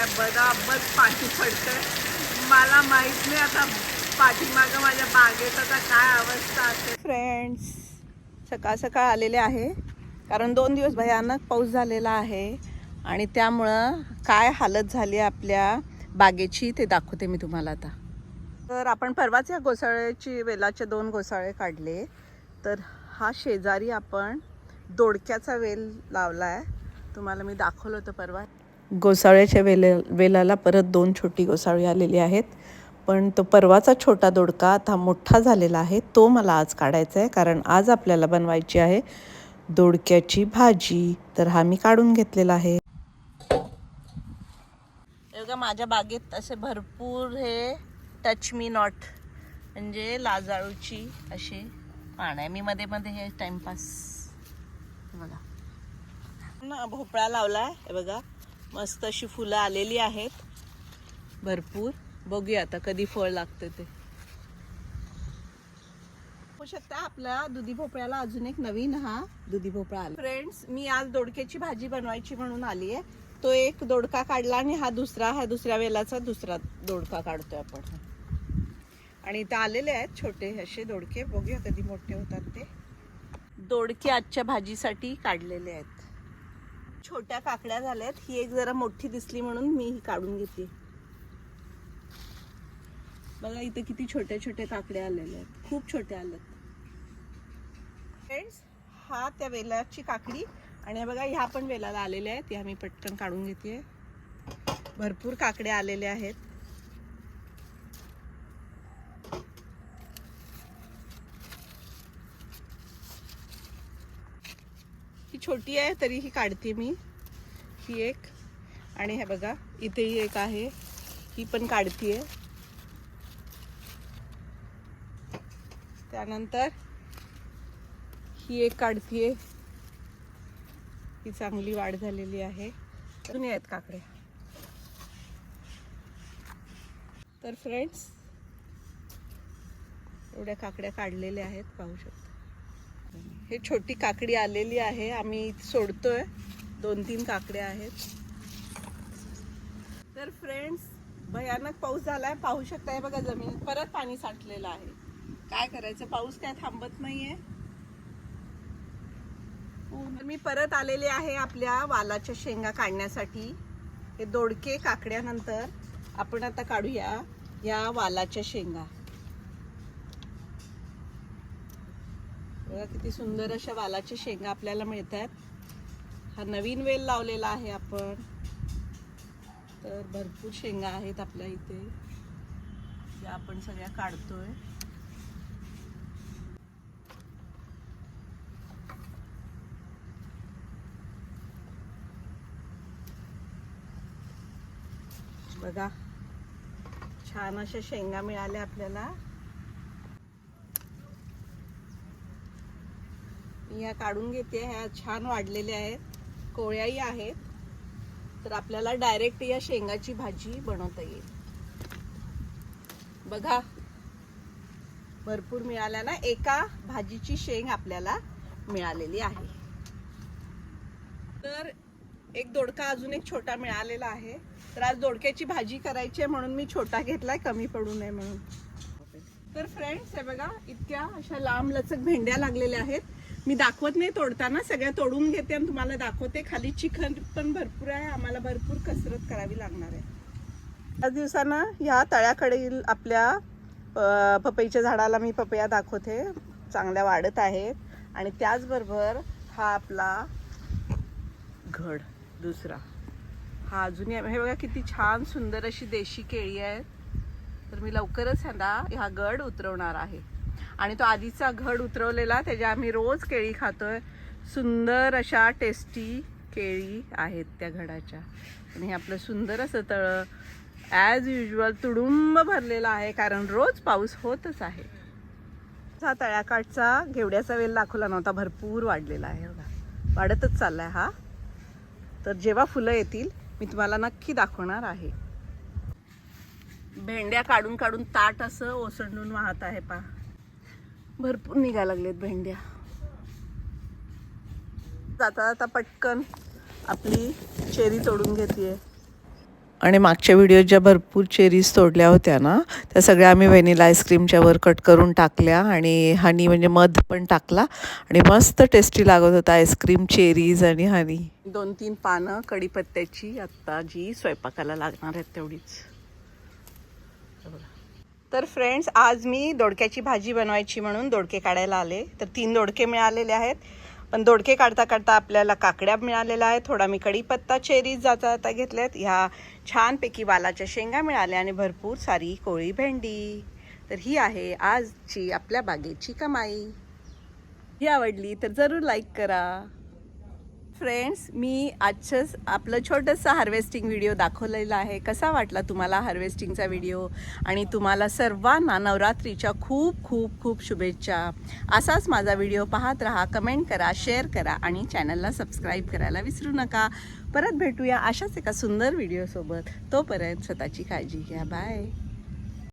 बघा बदाबद पाठी पडतंय. मला माहीत नाही आता पाठीमागं माझ्या बागेत आता काय अवस्था असते फ्रेंड्स सकाळ सकाळ आलेले आहे. कारण दोन दिवस भयानक पाऊस झालेला आहे. आणि त्यामुळं काय हालत झाली आहे आपल्या बागेची ते दाखवते मी तुम्हाला आता. तर आपण परवाच या घोसाळ्याची वेलाचे दोन घोसाळे काढले. तर हा शेजारी आपण दोडक्याचा वेल लावला आहे तुम्हाला मी दाखवलं होतं परवा. गोसाळ्याच्या वेले वेलाला परत दोन छोटी गोसाळी आलेली आहेत. पण तो परवाचा छोटा दोडका आता मोठा झालेला आहे तो मला आज काढायचा आहे कारण आज आपल्याला बनवायची आहे दोडक्याची भाजी. तर हा मी काढून घेतलेला आहे. बघा माझ्या बागेत असे भरपूर हे टच मी नॉट म्हणजे लाजाळूची अशी पान आहे. मी मध्ये मध्ये हे टाइमपास बघा. ना भोपळा लावला आहे बघा. मस्त अशी फुलं आलेली आहेत. भरपूर. बघूया आता कधी फळ लागतं ते. शकता आपल्या दुधी भोपळ्याला अजून एक नवीन हा दुधी भोपळा आला. फ्रेंड्स मी आज दोडक्याची भाजी बनवायची म्हणून आली आहे तो एक दोडका काढला आणि हा दुसरा हा दुसऱ्या वेलाचा दुसरा दोडका काढतोय आपण. आणि इथं आलेले आहेत छोटे असे दोडके. बघूया कधी मोठे होतात ते. दोडके आजच्या भाजीसाठी काढलेले आहेत. छोट्या काकड्या झाल्यात. ही एक जरा मोठी दिसली म्हणून मी ही काढून घेतली बघा इथे किती छोट्या छोट्या काकड्या आलेल्या आहेत. खूप छोट्या आल्यात फ्रेंड्स हा त्या वेलाची काकडी आणि बघा ह्या पण वेलाला आलेल्या आहेत. ह्या मी पटकन काढून घेते. भरपूर काकड्या आलेल्या आहेत. ही छोटी आहे तरी ही काढते मी. ही एक. आणि हे बघा इथेही एक आहे. ही पण काढतीये. त्यानंतर ही एक काढतीये. ही चांगली वाढ झालेली आहे. अजून आहेत काकड्या तर फ्रेंड्स एवढ्या काकड्या काढलेल्या आहेत पाहू शकता. हे छोटी काकडी आलेली आहे. आम्ही सोडतोय. दोन तीन काकड्या आहेत. तर फ्रेंड्स भयानक पाऊस झालाय. पाहू शकताय बघा जमीन परत पाणी साठलेलं आहे. काय करायचं? पाऊस काय थांबत नाहीये. मी परत आलेले आहे आपल्या वालाच्या शेंगा काढण्यासाठी. हे दोडके काकड्यानंतर आपण आता काढूया या वालाच्या शेंगा. बघा किती सुंदर अशा वालाच्या शेंगा आपल्याला मिळतात. हा नवीन वेल लावलेला आहे आपण. तर भरपूर शेंगा आहेत आपल्या इथे. ज्या आपण सगळ्या काढतोय. बघा छान अशा शेंगा मिळाल्या आपल्याला. मी ह्या काढून घेते ह्या छान वाढलेल्या आहेत. कोळ्याही आहेत. तर आपल्याला डायरेक्ट या शेंगाची भाजी बनवता येईल. बघा. भरपूर मिळाल्या ना? एका भाजीची शेंग आपल्याला मिळालेली आहे. तर एक दोडका अजून एक छोटा मिळालेला आहे. तर आज दोडक्याची भाजी करायची आहे म्हणून मी छोटा घेतलाय कमी पडू नये म्हणून. तर फ्रेंड्स हे बघा इतक्या अशा लांब लचक भेंड्या लागलेल्या आहेत. मी दाखवत नाही तोडताना सगळ्या तोडून घेते आणि तुम्हाला दाखवते. खाली चिखल पण भरपूर आहे आम्हाला भरपूर कसरत करावी लागणार आहे. त्याच दिवसानं ह्या तळ्याकडील आपल्या पपईच्या झाडाला मी पपया दाखवते. चांगल्या वाढत आहेत. आणि त्याचबरोबर हा आपला घड दुसरा. हा अजूनही हे बघा किती छान सुंदर अशी देशी केळी आहे तर मी लवकरच ह्यांना हा गड उतरवणार आहे. आणि तो आधीचा घड उतरवलेला त्याच्या आम्ही रोज केळी खातोय. सुंदर अशा टेस्टी केळी आहेत त्या घडाच्या. आणि हे आपलं सुंदर असं तळं ॲज युजल तुडुंब भरलेलं आहे कारण रोज पाऊस होतच आहे. हा तळ्याकाठचा घेवड्याचा वेल दाखवला नव्हता भरपूर वाढलेला आहे बघा. वाढतच चाललाय हा. तर जेव्हा फुलं येतील मी तुम्हाला नक्की दाखवणार आहे. भेंड्या काढून काढून ताट असं ओसंडून वाहत आहे पा भरपूर निघा लागलेत भेंड्या. जाता जाता पटकन आपली चेरी तोडून घेते आणि मागच्या व्हिडिओत ज्या भरपूर चेरीज तोडल्या होत्या ना त्या सगळ्या आम्ही व्हॅनिला आईस्क्रीमच्या वर कट करून टाकल्या आणि हनी म्हणजे मध पण टाकला आणि मस्त टेस्टी लागत होता आईस्क्रीम चेरीज आणि हनी दोन तीन पानं कढीपत्त्याची आत्ता जी स्वयंपाकाला लागणार आहेत तेवढीच. तर फ्रेंड्स आज मी दोडक्याची भाजी बनवायची म्हणून दोडके काढायला आले. तर तीन दोडके मिळालेले आहेत. पण दोडके काढता काढता आपल्याला काकड्या मिळालेल्या आहेत. थोडा मी कढीपत्ता चेरीज जाता जाता घेतल्यात. ह्या छानपैकी वालाच्या शेंगा मिळाल्या आणि भरपूर सारी कोळी भेंडी. तर ही आहे आजची आपल्या बागेची कमाई. ही आवडली तर जरूर लाईक करा. फ्रेंड्स मी आजचंच आपलं छोटंसं हार्वेस्टिंग व्हिडिओ दाखवलेला आहे. कसा वाटला तुम्हाला हार्वेस्टिंगचा व्हिडिओ आणि तुम्हाला सर्वांना नवरात्रीच्या खूप खूप खूप शुभेच्छा. असाच माझा व्हिडिओ पाहत राहा कमेंट करा शेअर करा आणि चॅनलला सबस्क्राईब करायला विसरू नका. परत भेटूया अशाच एका सुंदर व्हिडिओसोबत तोपर्यंत स्वतःची काळजी घ्या. बाय